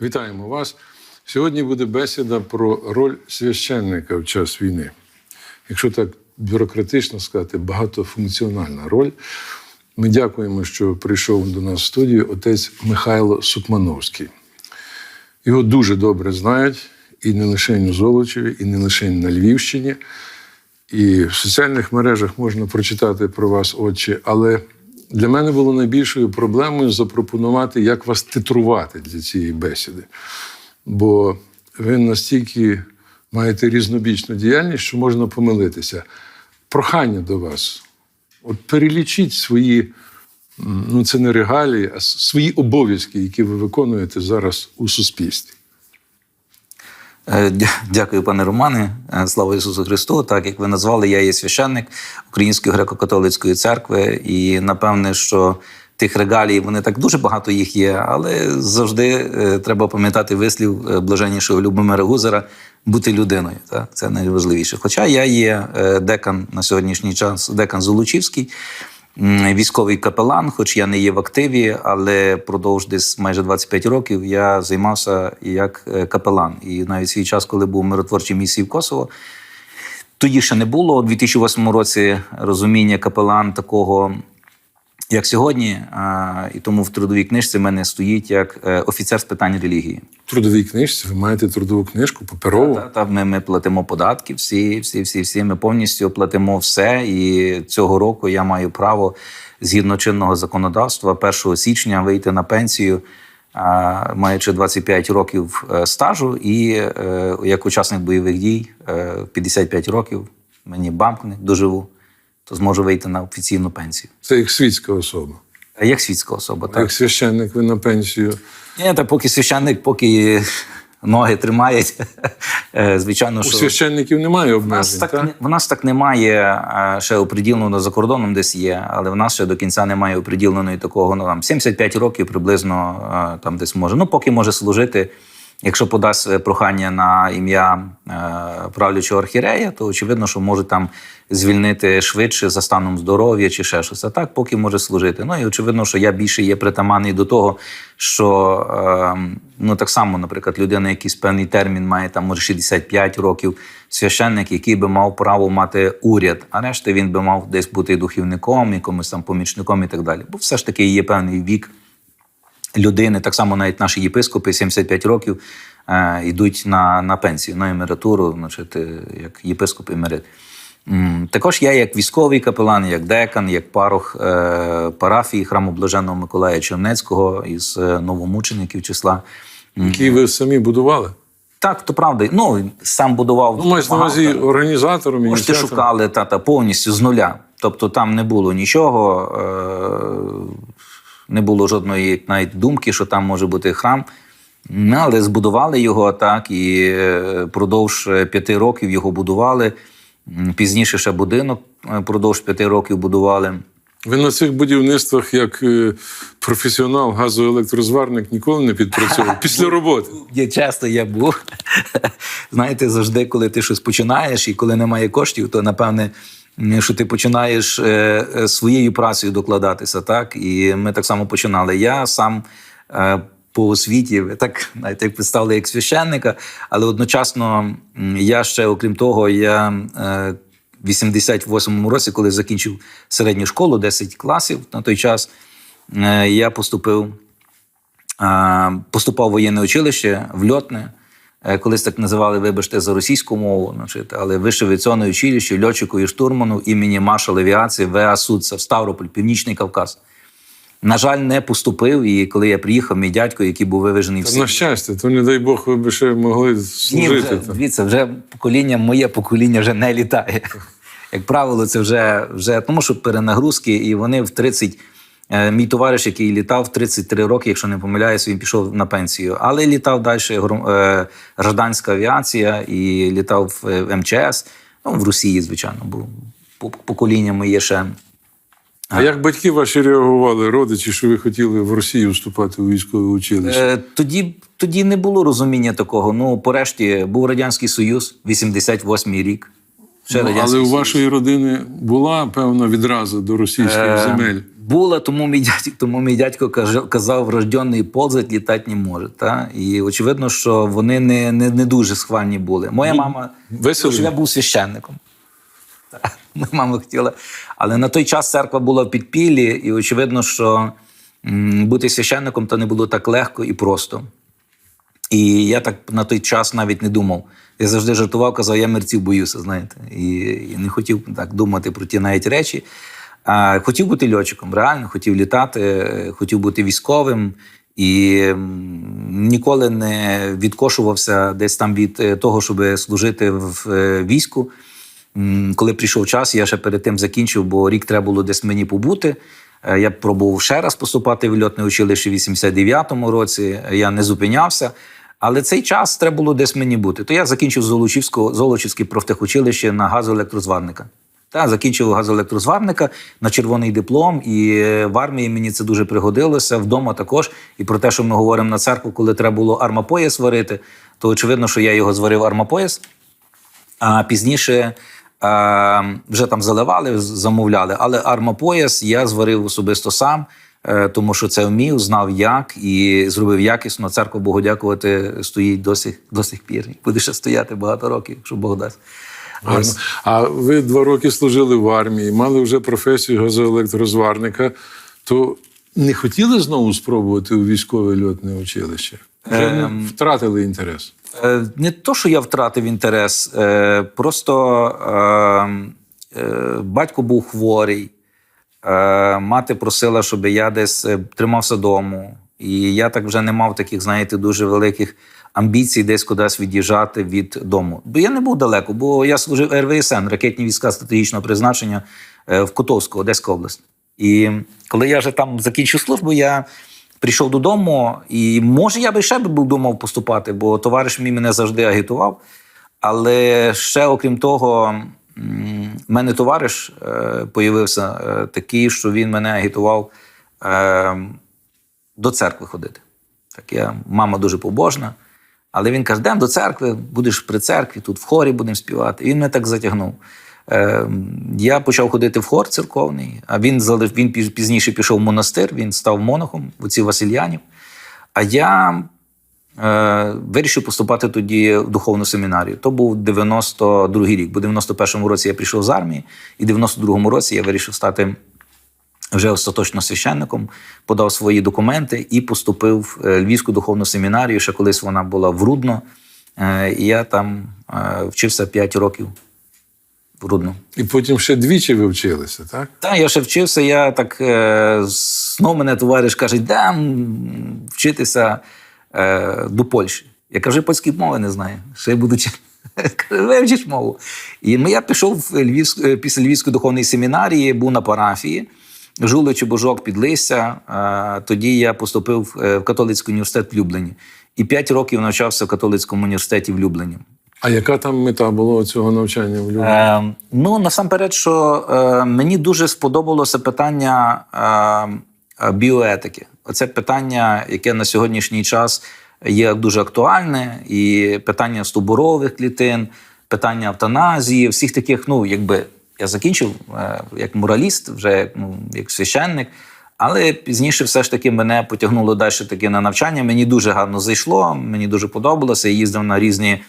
Вітаємо вас. Сьогодні буде бесіда про роль священника в час війни. Якщо так бюрократично сказати, багатофункціональна роль. Ми дякуємо, що прийшов до нас в студію отець Михайло Сукмановський. Його дуже добре знають і не лише у Золочеві, і не лише на Львівщині. І в соціальних мережах можна прочитати про вас, отче, але для мене було найбільшою проблемою запропонувати, як вас титрувати для цієї бесіди. Бо ви настільки маєте різнобічну діяльність, що можна помилитися. Прохання до вас. От перелічіть свої, ну це не регалії, а свої обов'язки, які ви виконуєте зараз у суспільстві. Е, дя- Дякую, пане Романе. Е, Слава Ісусу Христу. Так як ви назвали, я є священник Української греко-католицької церкви, і напевне, що тих регалій вони так дуже багато їх є, але завжди е, треба пам'ятати вислів блаженнішого Любомира Гузера бути людиною. Так? Це найважливіше. Хоча я є декан на сьогоднішній час, декан Золочівський. Військовий капелан, хоч я не є в активі, але продовж десь майже 25 років я займався як е, капелан. І навіть свій час, коли був миротворчій місії в Косово, тоді ще не було у 2008 році розуміння капелан такого, як сьогодні. І тому в трудовій книжці в мене стоїть як е, офіцер з питань релігії. В трудовій книжці ви маєте трудову книжку, паперову. Та, та, ми, ми платимо податки, всі, всі, всі, всі. Ми повністю платимо все. І цього року я маю право згідно чинного законодавства 1 січня вийти на пенсію, маючи 25 років е, стажу, і е, як учасник бойових дій е, 55 років мені бамкне, доживу, то зможу вийти на офіційну пенсію. Це як світська особа. Як світська особа, так. Як священник ви на пенсію. Ні, та поки священник, поки ноги тримають, е, звичайно, У що. священників немає У обмежень. так, в нас так немає е, ще оприділено за кордоном, десь є, але в нас ще до кінця немає оприділеної такого. Ну там 75 років приблизно е, там десь може. Ну поки може служити. Якщо подасть е, прохання на ім'я е, правлячого архірея, то очевидно, що може там звільнити швидше за станом здоров'я чи ще щось. А так поки може служити. Ну і очевидно, що я більше є притаманний до того, що е, ну так само, наприклад, людина, якийсь певний термін має там може 65 років, священник, який би мав право мати уряд, а решта він би мав десь бути духівником, якимось там помічником і так далі. Бо все ж таки є певний вік людини, так само навіть наші єпископи 75 років е, йдуть на, на пенсію, на емературу, значить, е, як єпископ емерит. Також я, як військовий капелан, як декан, як парох е, парафії храму Блаженного Миколая Чернецького із новомучеників числа. Які ви самі будували. Так, то правда. Ну, сам будував. Ну, мається на увазі організатором, ініціатором. шукали та, та повністю з нуля. Тобто там не було нічого, не було жодної навіть думки, що там може бути храм. Але збудували його так, і е, продовж е, п'яти років його будували. Пізніше ще будинок е, продовж п'яти років будували. Ви на цих будівництвах, як професіонал, газоелектрозварник, ніколи не підпрацьовував після роботи. Я часто я був. Знаєте, завжди, коли ти щось починаєш, і коли немає коштів, то напевне, що ти починаєш е, е, своєю працею докладатися. Так? І ми так само починали. Я сам. е, По освіті, так знаєте, як представили як священника, але одночасно я ще, окрім того, я в 88-му році, коли закінчив середню школу, 10 класів на той час, я поступив поступав в воєнне училище в льотне. Е, Колись так називали, вибачте, за російську мову, значить, але вище авіаційне училище льотчику і штурману імені маршала авіації ВА Судца в Ставрополь, Північний Кавказ. На жаль, не поступив. І коли я приїхав, мій дядько, який був вивезений в Сибір, на щастя, то не дай Бог, ви б ще могли ні, вже, дивіться, вже покоління, моє покоління вже не літає. Як правило, це вже, вже тому, що перенагрузки, і вони в 30. Е, Мій товариш, який літав 33 роки, якщо не помиляюся, він пішов на пенсію. Але літав далі е, гражданська авіація і літав в е, МЧС. Ну, в Росії, звичайно, бо по- покоління моє ще. А як батьки ваші реагували, родичі, що ви хотіли в Росію вступати у військове училище? Тоді, тоді не було розуміння такого. Ну, порешті, був Радянський Союз, 88-й рік. Ще Ну, але у вашої родини була певна відраза до російських Е, земель. Була, тому мій дядько, тому мій дядько казав, врожденний ползать, літати не може. Та? І очевидно, що вони не, не, не дуже схвальні були. Моя мама веселі. що я був священником. Моя мама хотіла. Але на той час церква була в підпіллі, і очевидно, що бути священником то не було так легко і просто. І я так на той час навіть не думав. Я завжди жартував, казав, я мерців боюся, знаєте. І, і не хотів так думати про ті навіть речі. Хотів бути льотчиком, реально, хотів літати, хотів бути військовим. І ніколи не відкошувався десь там від е, того, щоб служити в е, війську. Коли прийшов час, я ще перед тим закінчив, бо рік треба було десь мені побути. Е, Я пробував ще раз поступати в льотне училище в 89-му році. Я не зупинявся. Але цей час треба було десь мені бути. То я закінчив Золочівське профтехучилище на газоелектрозварника. Та закінчив газоелектрозварника на червоний диплом, і е, в армії мені це дуже пригодилося. Вдома також. І про те, що ми говоримо на церкву, коли треба було армапояс варити, то очевидно, що я його зварив армапояс. А пізніше а, вже там заливали, замовляли. Але армапояс я зварив особисто сам, е, тому що це вмів, знав як і зробив якісно. Церква Богу дякувати стоїть до сих, до сих пір. Буде ще стояти багато років, якщо Бог дасть. Гарно. А ви два роки служили в армії, мали вже професію газоелектрозварника, то не хотіли знову спробувати у військове льотне училище? Вже Ем. втратили інтерес. Е, Не то, що я втратив інтерес, е, просто е, е, батько був хворий, мати просила, щоб я десь тримався дому. І я так вже не мав таких, знаєте, дуже великих амбіцій десь кудись від'їжджати від дому. Бо я не був далеко, бо я служив РВСН, ракетні війська стратегічного призначення е, в Котовську, Одеська область. І коли я вже там закінчив службу, я прийшов додому, і може я би ще був думав поступати, бо товариш мій мене завжди агітував. Але ще окрім того, в мене товариш е, появився е, такий, що він мене агітував е, до церкви ходити. Так я, мама дуже побожна, але він каже: йдемо до церкви, будеш при церкві, тут в хорі будемо співати. І він мене так затягнув. Е, я почав ходити в хор церковний, а він, він пізніше пішов в монастир, він став монахом в отці Васильянів. А я е, вирішив поступати тоді в духовну семінарію. То був 92-й рік, бо в 91-му році я прийшов з армії, і в 92-му році я вирішив стати вже остаточно священником, подав свої документи і поступив в е, Львівську духовну семінарію. Ще колись вона була в Рудно. Е, І я там е, вчився 5 років в Рудно. І потім ще двічі ви вчилися, так? Та я ще вчився. Я так знов мене товариш каже, йдемо вчитися до Польщі. Я кажу, польської мови не знаю. Ще буду вивчиш мову. І я пішов в Львівську, е, після Львівської духовної семінарії, був на парафії, жуличі божок підлися. Е, тоді я поступив е, в католицький університет в Люблені. І п'ять років навчався в католицькому університеті в Люблені. А яка там мета була цього навчання в Львові? Е, ну, насамперед, що е, мені дуже сподобалося питання е, е, біоетики. Оце питання, яке на сьогоднішній час є дуже актуальне, і питання стовбурових клітин, питання автоназії, всіх таких, ну, якби я закінчив е, як мораліст, вже ну, як священник. Але пізніше все ж таки мене потягнуло далі таки на навчання. Мені дуже гарно зайшло, мені дуже подобалося. Я їздив на різні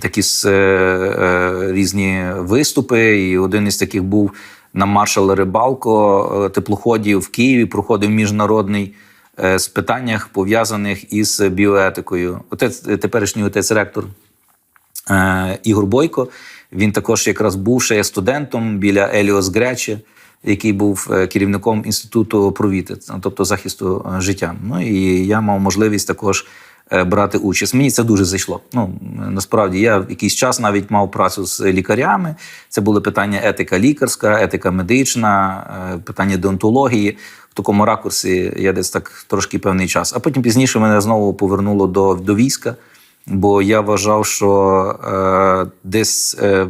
такі е, е, різні виступи. І один із таких був на маршал Рибалко теплоходів в Києві. Проходив міжнародний з питаннях пов'язаних із біоетикою. Отець теперішній отець ректор Ігор Бойко. Він також якраз був ще студентом біля Еліос Гречі, який був е, керівником інституту провіти, тобто захисту е, життя. Ну і я мав можливість також е, брати участь. Мені це дуже зайшло. Ну насправді я в якийсь час навіть мав працю з лікарями. Це були питання етика лікарська, етика медична, е, питання деонтології. В такому ракурсі я десь так трошки певний час. А потім пізніше мене знову повернуло до, до війська. Бо я вважав, що е, десь е,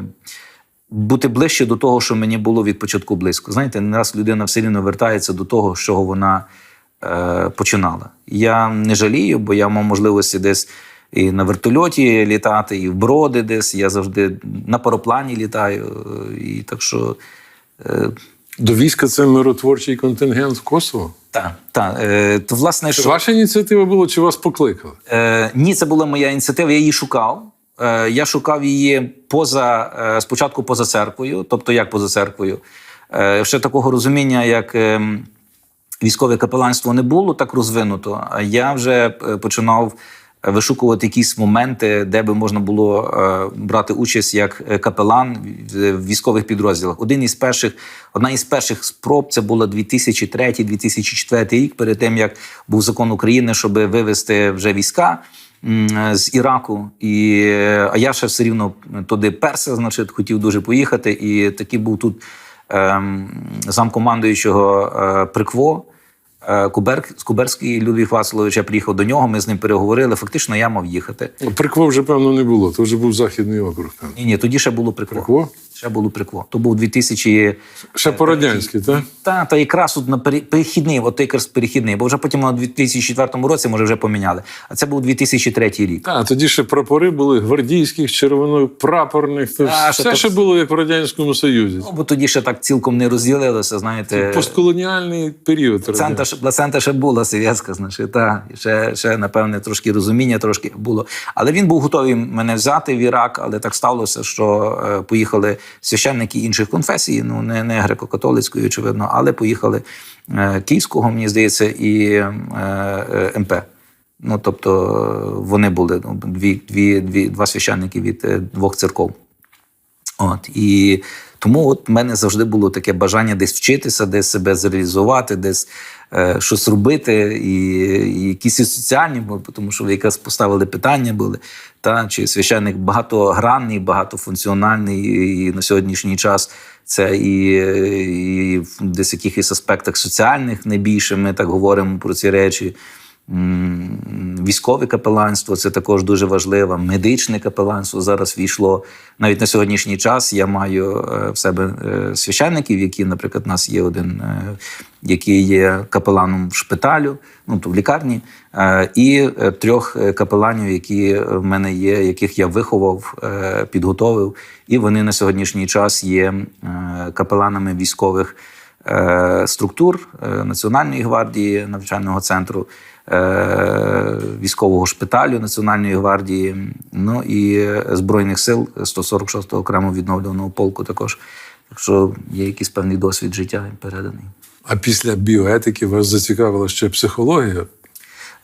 бути ближче до того, що мені було від початку близько. Знаєте, не раз людина все рівно вертається до того, з чого вона е, починала. Я не жалію, бо я мав можливості десь і на вертольоті літати, і в броди десь. Я завжди на пароплані літаю. е, І так що е, До війська це миротворчий контингент в Kosovo? Так, так. Е, то, власне, Це що... ваша ініціатива була, чи вас покликали? Е, ні, це була моя ініціатива. Я її шукав. Е, я шукав її поза е, спочатку поза церквою, тобто як поза церквою. Е, ще такого розуміння, як е, військове капеланство не було так розвинуто. А я вже е, починав вишукувати якісь моменти, де би можна було е, брати участь як е, капелан в- військових підрозділах. Один із перших, одна із перших спроб це було 2003-2004 рік, перед тим як був закон України, щоб вивести вже війська з Іраку. І, е, а я ще все рівно туди перся, значить, хотів дуже поїхати. І такий був тут ем, замкомандуючого е, Прикво. Е, Кубер, з Куберський Людвіг Вацлович, я приїхав до нього, ми з ним переговорили. Фактично, я мав їхати. Прикво вже, певно, не було, то вже був Західний округ. Ні, ні, тоді ще було Прикво. Прикво? Ще було Прикво. То був 2000... Ще по-радянськи, так? Та, та якраз от на пере- перехідний, от якраз перехідний, бо вже потім на 2004 році, може, вже поміняли. А це був 2003 рік. Так, тоді ще прапори були гвардійських, червоно-прапорних. То А, все то- ще було як в Радянському Союзі. Ну, бо тоді ще так цілком не розділилося, знаєте. Постколоніальний період. Плацента, ж- плацента ще була совєтська, значить, та, ще, ще, напевне, трошки розуміння трошки було. Але він був готовий мене взяти в Ірак, але так сталося, що е, поїхали священники інших конфесій, ну не, не греко-католицької, очевидно, але поїхали е, київського, мені здається, і е, МП. Ну, тобто е, вони були ну, дві, дві, дві, два священники від двох церков. От і тому от в мене завжди було таке бажання десь вчитися, десь себе зреалізувати, десь е, щось робити, і, і якісь соціальні, тому що ви якраз поставили питання були. Та чи священник багатогранний, багатофункціональний, і на сьогоднішній час це і, і в десь якихось аспектах соціальних найбільше. Ми так говоримо про ці речі. Військове капеланство це також дуже важливо. Медичне капеланство зараз війшло. Навіть на сьогоднішній час я маю е, в себе е, священників, які, наприклад, у нас є один, е, який є капеланом в шпиталю, ну то в лікарні, і трьох капеланів, які в мене є, яких я виховав, підготовив, і вони на сьогоднішній час є капеланами військових структур Національної гвардії навчального центру, військового шпиталю Національної гвардії, ну і Збройних сил 146-го окремо відновленого полку також. Так що є якийсь певний досвід життя переданий. А після біоетики вас зацікавила ще психологія.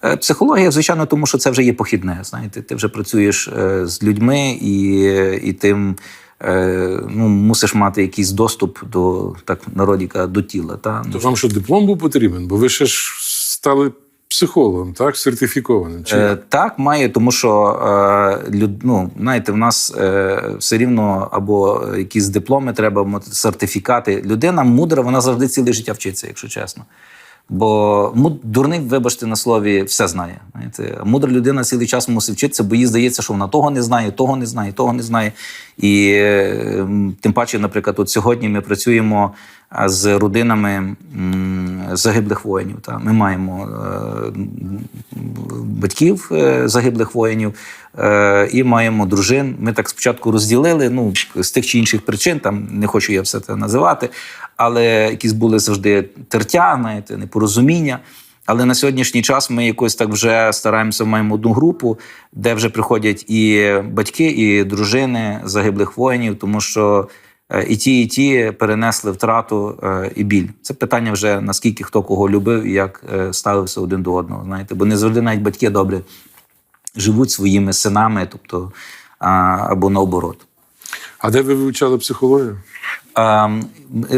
Е, Психологія, звичайно, тому що це вже є похідне. Знаєте, ти вже працюєш е, з людьми і, і тим е, ну, мусиш мати якийсь доступ до так народіка до тіла. Та? То вам що диплом був потрібен? Бо ви ще ж стали психологом, так? Сертифікованим. Чи Е, так, має, тому що е, люд, ну, знаєте, в нас е, все рівно або якісь дипломи треба, сертифікати. Людина мудра, вона завжди ціле життя вчиться, якщо чесно. Бо му- дурний, вибачте на слові, все знає. Знаєте. Мудра людина цілий час мусить вчитися, бо їй здається, що вона того не знає, того не знає, того не знає. І е, тим паче, наприклад, от сьогодні ми працюємо з родинами загиблих воїнів. Та? Ми маємо е, батьків е, загиблих воїнів е, і маємо дружин. Ми так спочатку розділили ну, з тих чи інших причин, там не хочу я все це називати, але якісь були завжди тертя, знаєте, непорозуміння. Але на сьогоднішній час ми якось так вже стараємося, маємо одну групу, де вже приходять і батьки, і дружини загиблих воїнів, тому що і ті, і ті перенесли втрату е, і біль. Це питання вже наскільки хто кого любив і як е, ставився один до одного. Знаєте, бо не завжди навіть батьки добре живуть своїми синами, тобто або наоборот. А де ви вивчали психологію? Е,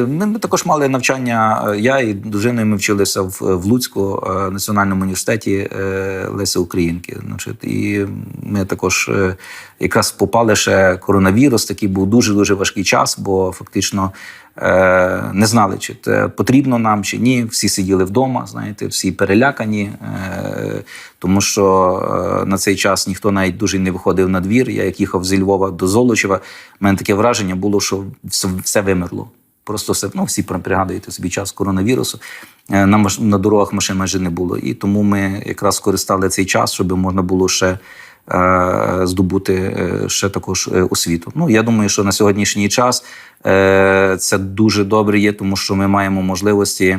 Ми, також мали навчання. е, Я і дружиною ми вчилися в, Луцьку е, національному університеті Леся Українки. Значить, і ми також якраз попали ще коронавірус. Такий був дуже дуже важкий час, бо фактично не знали, чи це потрібно нам чи ні. Всі сиділи вдома, знаєте, всі перелякані, е, тому що е, на цей час ніхто навіть дуже не виходив на двір. Я як їхав зі Львова до Золочева, в мене таке враження було, що все, вимерло. Просто все, ну, всі пригадуєте собі час коронавірусу. Е, На, на дорогах машин майже не було. І тому ми якраз скористали цей час, щоб можна було ще е, здобути е, ще також е, освіту. Ну, я думаю, що на сьогоднішній час Е, Це дуже добре є, тому що ми маємо можливості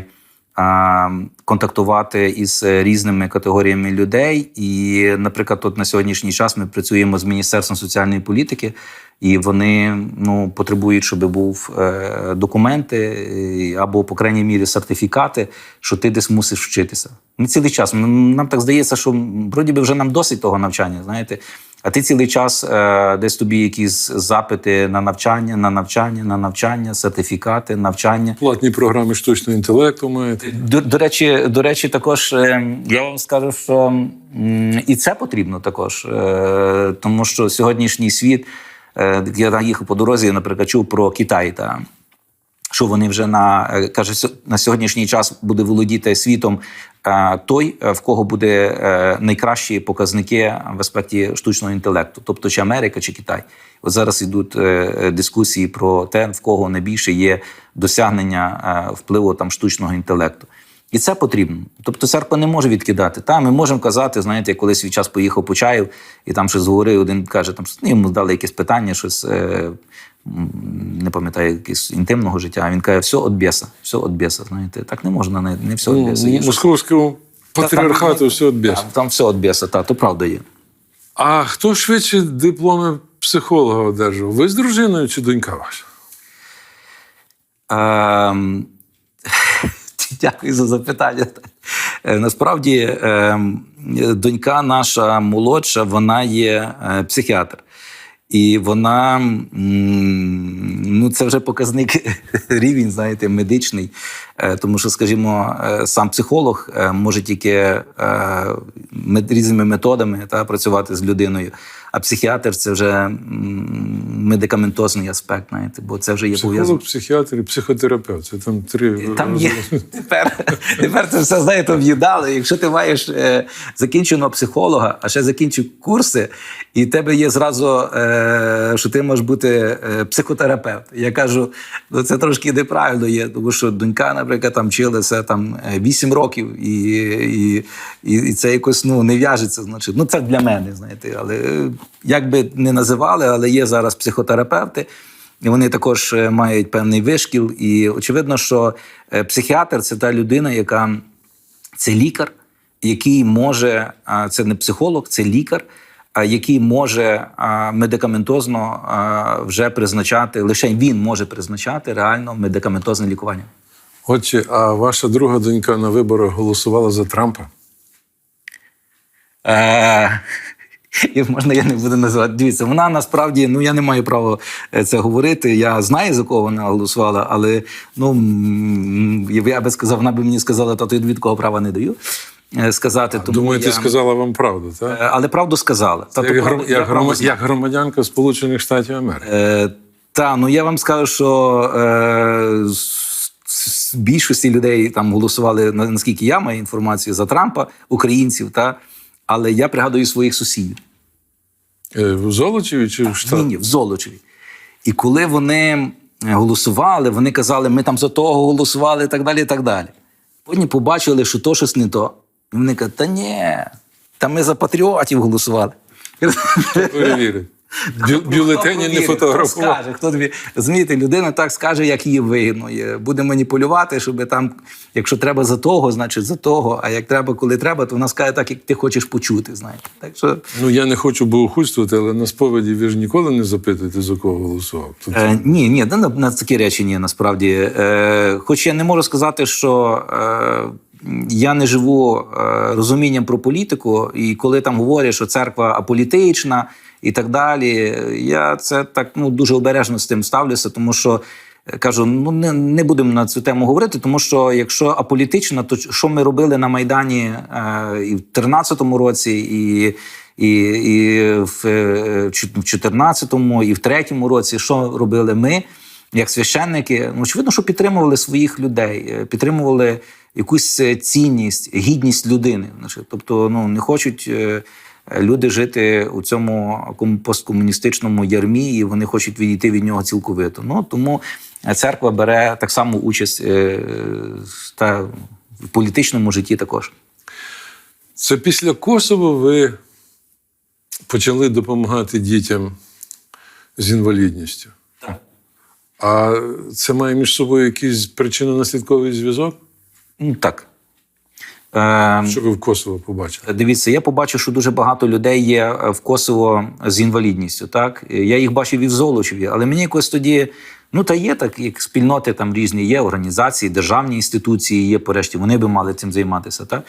контактувати із різними категоріями людей. І, наприклад, от на сьогоднішній час ми працюємо з Міністерством соціальної політики, і вони ну, потребують, щоб був е, документи е, або, по крайній мірі, сертифікати, що ти десь мусиш вчитися. Ми цілий час. Нам так здається, що вроді би вже нам досить того навчання, знаєте. А ти цілий час е, десь тобі якісь запити на навчання, на навчання, на навчання, сертифікати, навчання. Платні програми штучного інтелекту маєте. До, до речі, до речі, також е, я вам скажу, що і це потрібно також, е, тому що сьогоднішній світ, е, я їхав по дорозі, наприклад, чув про Китай та. Що вони вже на каже, на сьогоднішній час буде володіти світом той, в кого буде найкращі показники в аспекті штучного інтелекту, тобто чи Америка, чи Китай. От зараз йдуть дискусії про те, в кого найбільше є досягнення впливу там штучного інтелекту. І це потрібно. Тобто церква не може відкидати. Та ми можемо казати, знаєте, я колись свій час поїхав Почаїв, і там щось говорив, один каже, там ну, йому дали якесь питання, щось е, не пам'ятаю, якесь інтимного життя. А він каже, все від біса, все від біса. Знаєте, так не можна, не, не все від біса. Ну, Московському Та, там- патріархату все відбіс. Там, там все від біса, та, то правда є. А хто швидше дипломи психолога одержав? Ви з дружиною чи донька ваша? Ем, Дякую за запитання. Е, Насправді, ем, донька наша молодша, вона є е, психіатр. І вона, ну це вже показник рівень, знаєте, медичний. Е, Тому що, скажімо, сам психолог може тільки різними методами та, працювати з людиною. А психіатр це вже медикаментозний аспект, знаєте, бо це вже є пов'язано. Психолог, психіатр і психотерапевт. Це там три. Там є тепер, тепер це все знаєте, в'їдали. Якщо ти маєш е, закінченого психолога, а ще закінчив курси, і в тебе є зразу, е, що ти можеш бути е, психотерапевт. Я кажу, ну це трошки неправильно є, тому що донька, наприклад, там вчилася там е, 8 років, і, і, і, і це якось ну, не в'яжеться. Значить, ну це для мене, знаєте. Але е, як би не називали, але є зараз психотерапевти. І вони також е, мають певний вишкіл. І очевидно, що е, психіатр це та людина, яка це лікар, який може, це не психолог, це лікар, який може медикаментозно вже призначати, лише він може призначати реально медикаментозне лікування. Отче, а ваша друга донька на виборах голосувала за Трампа? Е, І можна я не буду називати. Дивіться, вона насправді ну я не маю права е, це говорити. Я знаю, за кого вона голосувала, але ну я би сказав, вона би мені сказала, та я від кого права не даю е, сказати. Тому Думаєте, я, сказала вам правду, так? Е, але правду сказала. Та, Як, то гром- як, знаю. як громадянка Сполучених Штатів Америки. Е, та, ну я вам скажу, що е, більшості людей там голосували, наскільки я маю інформацію за Трампа, українців, та, але я пригадую своїх сусідів. Е, В Золочеві чи в Штаті? Ні, ні, в Золочеві. І коли вони е, голосували, вони казали, ми там за того голосували і так далі. і так далі. Потім побачили, що то щось не то. І вони кажуть, та ні, та ми за патріотів голосували. Перевірить. Бю- Бюлетені не фотографував. скаже, хто тобі розумієте, людина так скаже, як їй вигідно. Є. Буде маніпулювати, щоб там, якщо треба за того, значить за того. А як треба, коли треба, то вона скаже так, як ти хочеш почути. Знаєте. Так що Ну я не хочу богохульствувати, але на сповіді ви ж ніколи не запитуєте, за кого голосував. Тобто, Е, ні, ні, на, на такі речі ні, насправді. Е, хоч я не можу сказати, що е, я не живу е, розумінням про політику, і коли там говорять, що церква аполітична і так далі, я це так ну, дуже обережно з тим ставлюся, тому що. е, Кажу, ну не, не будемо на цю тему говорити, тому що якщо аполітично, то що ми робили на Майдані е, і в 13-му році, і, і, і в е, в 14-му, і в 3-му році, що робили ми, як священники? Ну, очевидно, що підтримували своїх людей, е, підтримували якусь е, цінність, гідність людини. Тобто, ну не хочуть. е, Люди жити у цьому посткомуністичному ярмі, і вони хочуть відійти від нього цілковито. Ну тому церква бере так само участь е, та в політичному житті також. Це після Косово ви почали допомагати дітям з інвалідністю. Так. А це має між собою якийсь причинно-наслідковий зв'язок? Ну так. Е, Що ви в Косово побачили? Дивіться, я побачив, що дуже багато людей є е, в Косово з інвалідністю. Так я їх бачив і в Золочеві, але мені якось тоді. Ну та є так, як спільноти там різні є організації, державні інституції є порешті. Вони би мали цим займатися. Так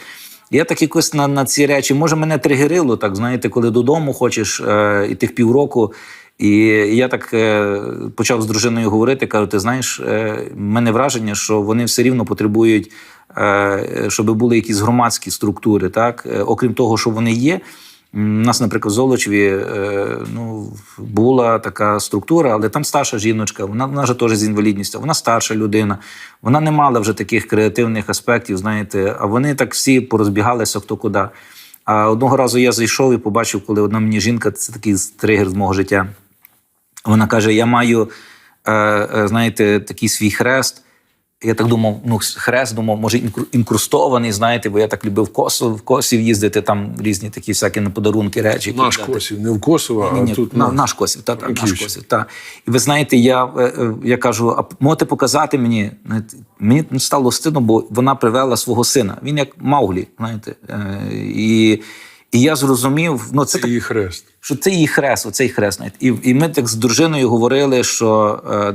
я так якось на, на ці речі, може, мене тригерило, так знаєте, коли додому хочеш е, і тих півроку. І я так е, почав з дружиною говорити. Кажу, ти знаєш, е, мене враження, що вони все рівно потребують, щоб були якісь громадські структури. Так, Е, окрім того, що вони є. У нас, наприклад, в Золочеві е, ну, була така структура, але там старша жіночка, вона, вона вже теж з інвалідністю, вона старша людина, вона не мала вже таких креативних аспектів, знаєте, а вони так всі порозбігалися хто куди. А одного разу я зайшов і побачив, коли одна мені жінка, це такий тригер з мого життя. Вона каже: Я маю, е, е, знаєте, такий свій хрест. Я так думав, ну хрест думав, може інкрустований, знаєте, бо я так любив Косов, в Косів їздити, там різні такі всякі на подарунки речі. Наш кидати. Косів, не в Косово, а ні, тут на, на- наш Косів, та, та, наш Косів. Та. І ви знаєте, я, е, е, я кажу, а можете показати мені? Мені стало стидно, бо вона привела свого сина. Він як Мауглі, знаєте. Е, І, і я зрозумів, ну це Це її хрест. що це її хрест, оцей хрест. І, і ми так з дружиною говорили, що е,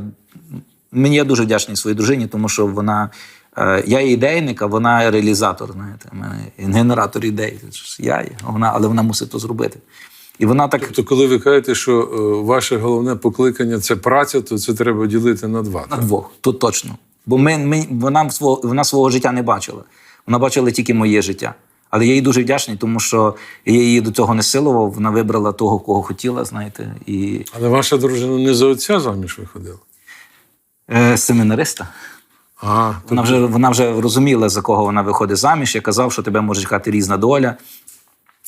мені я дуже вдячний своїй дружині, тому що вона. е, Я ідейник, а вона реалізатор. Знаєте, мене генератор ідей. Я є, вона, але вона мусить то зробити. І вона так Тобто, коли ви кажете, що е, ваше головне покликання це праця, то це треба ділити на два. на так? двох, тут точно. Бо ми, ми, вона, свого, вона свого життя не бачила. Вона бачила тільки моє життя. Але я їй дуже вдячний, тому що я її до цього не силував. Вона вибрала того, кого хотіла, знаєте, і Але ваша дружина не за отця заміж виходила. Е, семінариста. А, Вона вже, вона вже розуміла, за кого вона виходить заміж. Я казав, що тебе може чекати різна доля.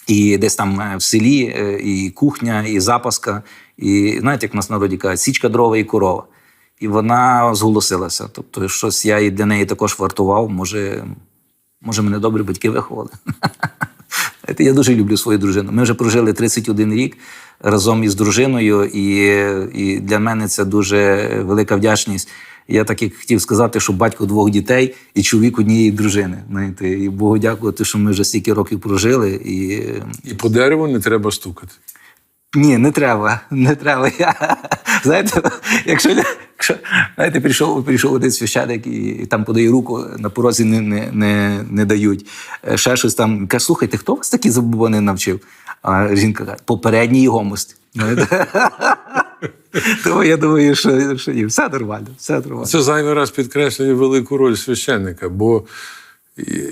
І десь там е, в селі е, і кухня, і запаска, і знаєте, як в нас народі кажуть, січка дрова і корова. І вона зголосилася. Тобто, щось я і для неї також вартував. Може, може мене добрі батьки виховали. Я дуже люблю свою дружину. Ми вже прожили 31 рік разом із дружиною, і, і для мене це дуже велика вдячність. Я так як хотів сказати, що батько двох дітей і чоловік однієї дружини. Знаєте, і Богу дякувати, що ми вже стільки років прожили. І І по дереву не треба стукати. ні, не треба, не треба. Я, знаєте, якщо, якщо знаєте, прийшов, прийшов один священик і, і там подає руку, на порозі не, не, не, не дають. Е, Ще щось там каже, слухайте, хто вас такі забобони навчив? А жінка каже, попередній його. Тому я думаю, що, що ні, все нормально, все нормально. Це зайвий раз підкреслює велику роль священника. Бо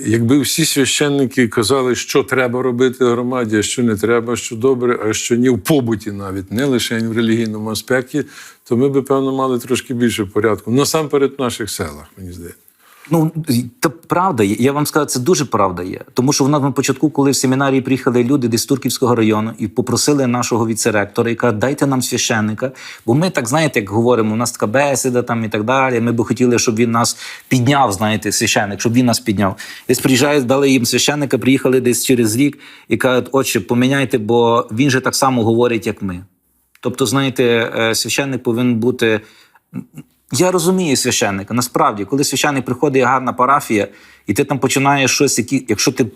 якби всі священники казали, що треба робити громаді, а що не треба, що добре, а що ні в побуті навіть, не лише в релігійному аспекті, то ми би, певно, мали трошки більше порядку. Насамперед в наших селах, мені здається. Ну, та правда. Я вам скажу, це дуже правда є. Тому що в нас на початку, коли в семінарії приїхали люди десь з Турківського району і попросили нашого віцеректора, кажуть, дайте нам священника. Бо ми так, знаєте, як говоримо, у нас така бесіда там і так далі. Ми би хотіли, щоб він нас підняв, знаєте, священник, щоб він нас підняв. Десь приїжджають, дали їм священника, приїхали десь через рік і кажуть, отче, поміняйте, бо він же так само говорить, як ми. Тобто, знаєте, е, священник повинен бути. Я розумію священника. Насправді, коли священник приходить гарна парафія, і ти там починаєш щось, які, якщо ти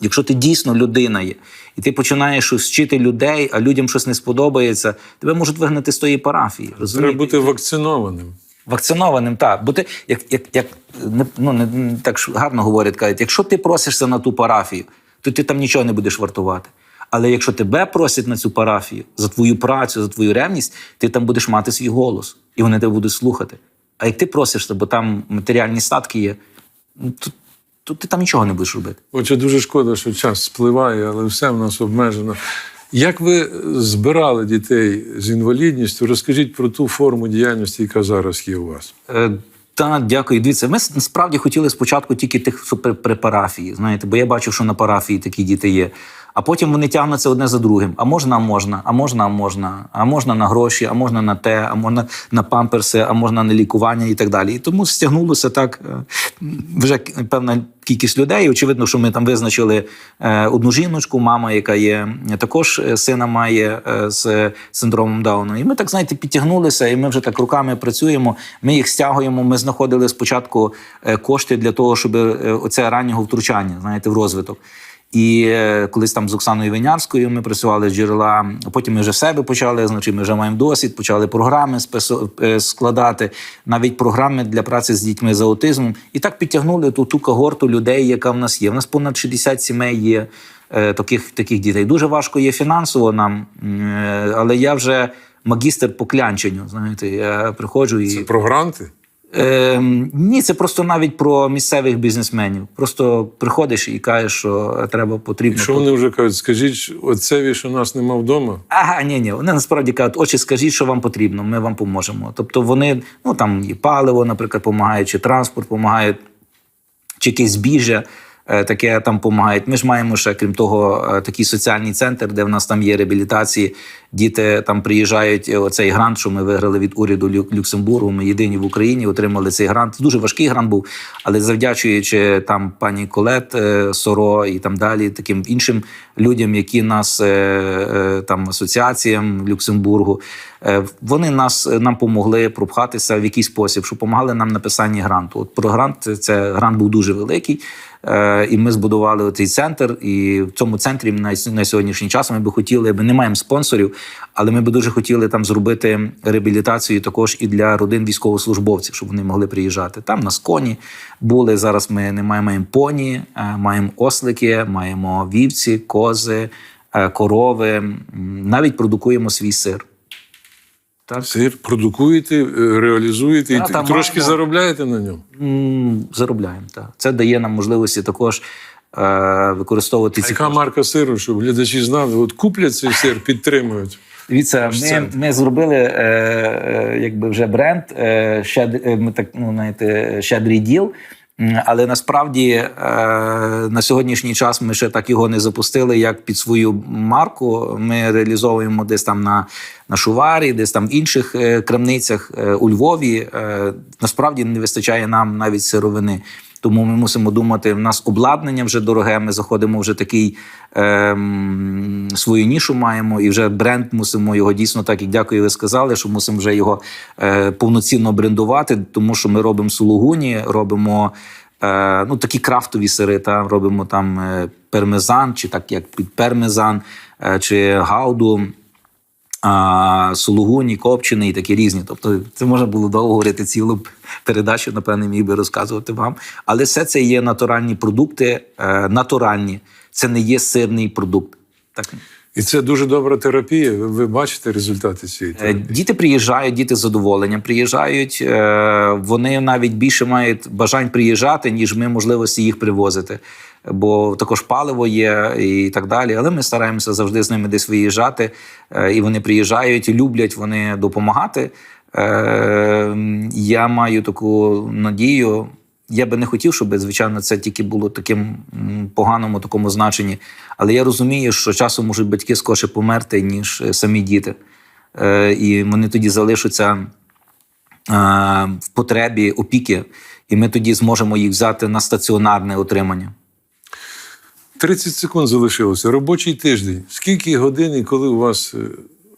якщо ти дійсно людина є, і ти починаєш щось вчити людей, а людям щось не сподобається, тебе можуть вигнати з тої парафії. Треба бути вакцинованим. Вакцинованим, так. Бо ти, як, як, як не, ну, не, не так гарно говорять, кажуть, якщо ти просишся на ту парафію, то ти там нічого не будеш вартувати. Але якщо тебе просять на цю парафію за твою працю, за твою ревність, ти там будеш мати свій голос, і вони тебе будуть слухати. А як ти просишся, бо там матеріальні статки є, ну, то, то ти там нічого не будеш робити. Отже, дуже шкода, що час спливає, але все в нас обмежено. Як ви збирали дітей з інвалідністю? Розкажіть про ту форму діяльності, яка зараз є у вас. Е, Та дякую. Дивіться, ми с- насправді хотіли спочатку тільки тих, що при, при парафії. Знаєте, бо я бачив, що на парафії такі діти є. А потім вони тягнуться одне за другим. А можна, а можна, а можна, а можна, а можна на гроші, а можна на те, а можна на памперси, а можна на лікування і так далі. І тому стягнулося так е, вже певна кількість людей. Очевидно, що ми там визначили е, одну жіночку, мама, яка є також е, сина має з синдромом Дауна. І ми так знаєте, підтягнулися, і ми вже так руками працюємо. Ми їх стягуємо. Ми знаходили спочатку кошти для того, щоб оце раннього втручання, знаєте, в розвиток. І е, колись там з Оксаною Винярською ми працювали з джерела. Потім ми вже в себе почали. Значить, ми вже маємо досвід, почали програми е, складати, навіть програми для праці з дітьми з аутизмом. І так підтягнули ту, ту когорту людей, яка в нас є. У нас понад 60 сімей є е, таких, таких дітей. Дуже важко є фінансово нам, але я вже магістр по клянченню. Знаєте, я приходжу і Це про гранти? Е, ні, це просто навіть про місцевих бізнесменів. Просто приходиш і кажеш, що треба потрібно. Що вони вже кажуть, скажіть отцеві, що нас нема вдома? Ага, ні, ні. Вони насправді кажуть, очі, скажіть, що вам потрібно, ми вам поможемо. Тобто вони, ну там і паливо, наприклад, допомагають, чи транспорт допомагають, чи якесь збіжжя. Е, Таке там допомагають. Ми ж маємо ще, крім того, е, такий соціальний центр, де в нас там є реабілітації. Діти там приїжджають. е, Оцей грант, що ми виграли від уряду Лю- Люксембургу. Ми єдині в Україні отримали цей грант. Дуже важкий грант був, але завдячуючи там пані Колет Соро і там далі, таким іншим людям, які нас там асоціаціям Люксембургу, вони нас нам помогли пропхатися в якийсь спосіб, що допомагали нам написанні гранту. От про грант це грант був дуже великий. Е, І ми збудували цей центр. І в цьому центрі на, на сьогоднішній час ми би хотіли, ми не маємо спонсорів, але ми би дуже хотіли там зробити реабілітацію також і для родин військовослужбовців, щоб вони могли приїжджати. Там нас коні були. Зараз ми не маємо, маємо поні, е, маємо ослики, маємо вівці, кози, е, корови. Навіть продукуємо свій сир. Так? Сир продукуєте, е, реалізуєте Та, і там трошки маємо. заробляєте на ньому. Заробляємо. Так. Це дає нам можливості також е, використовувати А ці яка кошти. марка сиру, щоб глядачі знали, от куплять цей сир, підтримують. Дивіться, ми, ми зробили е, е, якби вже бренд, е, щед, е, ми так ну знаєте, щедрий діл. Але насправді е, на сьогоднішній час ми ще так його не запустили, як під свою марку. Ми реалізовуємо десь там на, на шуварі, десь там в інших е, крамницях е, у Львові. Насправді не вистачає нам навіть сировини. Тому ми мусимо думати, в нас обладнання вже дороге. Ми заходимо вже такий ем, свою нішу маємо, і вже бренд мусимо його дійсно так, як дякую, ви сказали, що мусимо вже його е, повноцінно брендувати, тому що ми робимо сулугуні, робимо е, ну, такі крафтові сири, та робимо там е, пермезан, чи так як під пермезан, е, чи гауду а, сулугуні, копчини і такі різні. Тобто, це можна було довго говорити цілу передачу, напевне, міг би розказувати вам. Але все це є натуральні продукти, е, натуральні. Це не є сирний продукт. Так. І це дуже добра терапія. Ви, ви бачите результати цієї Е, терапії. Діти приїжджають, діти з задоволенням приїжджають. е, Вони навіть більше мають бажань приїжджати, ніж ми можливості їх привозити. Бо також паливо є і так далі. Але ми стараємося завжди з ними десь виїжджати. е, І вони приїжджають, люблять вони допомагати. Я маю таку надію. Я би не хотів, щоб звичайно це тільки було таким поганому такому значенні. Але я розумію, що часом можуть батьки скорше померти, ніж е, самі діти. Е, І вони тоді залишаться в потребі опіки, і ми тоді зможемо їх взяти на стаціонарне отримання. 30 секунд залишилося. Робочий тиждень. Скільки годин і коли у вас е,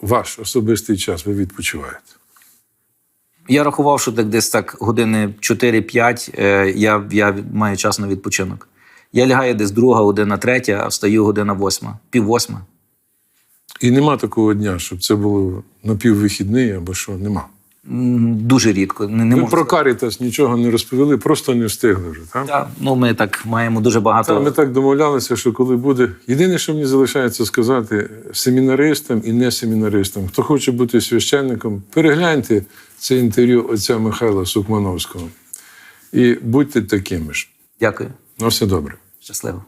ваш особистий час ви відпочиваєте? Я рахував, що так десь так години 4-5 е, я, я маю час на відпочинок. Я лягаю десь друга, година третя, а встаю година восьма, пів восьма. І нема такого дня, щоб це було напіввихідний або що, нема. Дуже рідко. Не, не Ви про. Карітас нічого не розповіли, просто не встигли вже. Так? Та, ну, ми так маємо дуже багато. Та, ми так домовлялися, що коли буде. Єдине, що мені залишається сказати семінаристам і не семінаристам, хто хоче бути священником, перегляньте це інтерв'ю отця Михайла Сукмановського і будьте такими ж. Дякую. На все добре. Щасливо.